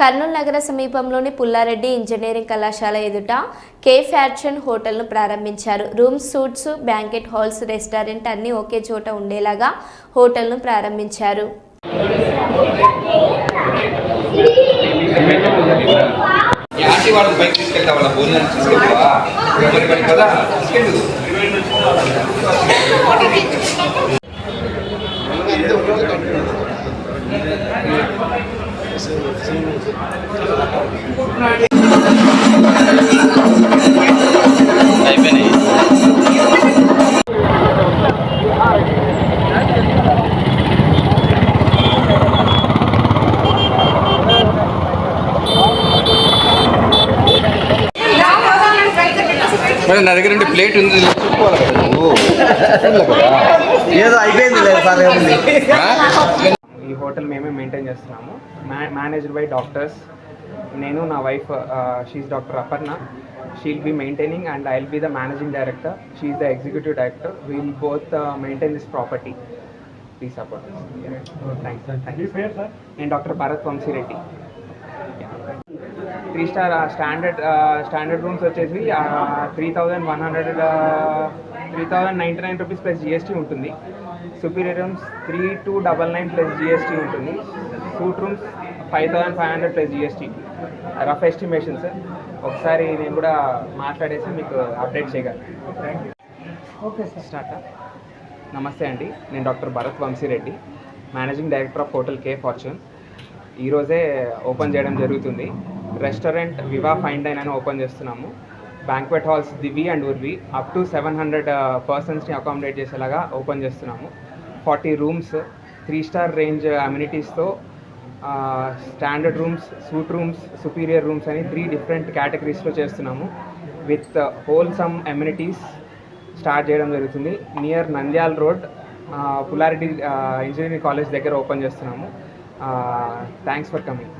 కర్నూలు నగర సమీపంలోని పుల్లారెడ్డి ఇంజనీరింగ్ కళాశాల ఎదుట కే ఫ్యాషన్ హోటల్ను ప్రారంభించారు. Rooms suites banquet halls restaurant అన్నీ ఒకే చోట ఉండేలాగా హోటల్ను ప్రారంభించారు. కదా అయిపోయినాయి మరి నా దగ్గర ప్లేట్ ఉంది చెప్పుకోవాలి కదా. నువ్వు చూడలే కదా ఏదో అయిపోయింది లేదు సార్ ఏముంది? హోటల్ మేమే మెయింటైన్ చేస్తున్నాము. Managed by doctors. నేను నా wife she doctor Aparna. She'll be maintaining and I will be the managing director she the executive director will both maintain this property please support thanks నేను doctor Bharath Vamsi Reddy. Three star standard standard rooms వచ్చేసి three thousand one hundred three thousand ninety nine rupees plus GST ఉంటుంది. Superior rooms three two double nine plus GST ఉంటుంది. Suite rooms five thousand five hundred plus GST rough estimation sir ఒకసారి నేను కూడా మాట్లాడేసి మీకు update చేయగలను. Okay sir start నమస్తే అండి. నేను doctor Bharath Vamsi Reddy managing director of hotel K Fortune ఈరోజే ఓపెన్ చేయడం జరుగుతుంది. రెస్టారెంట్ వివా ఫైన్ డైన్ అని ఓపెన్ చేస్తున్నాము. Banquet halls Divi and Urvi up to seven hundred పర్సన్స్ని accommodate చేసేలాగా ఓపెన్ చేస్తున్నాము. Forty rooms three star range అమ్యూనిటీస్తో standard rooms suite rooms superior rooms అని three different కేటగిరీస్లో చేస్తున్నాము. విత్ హోల్సమ్ అమ్యూనిటీస్ స్టార్ట్ చేయడం జరుగుతుంది. Near Nandyal road Pulla Reddy engineering college దగ్గర open చేస్తున్నాము. Thanks for coming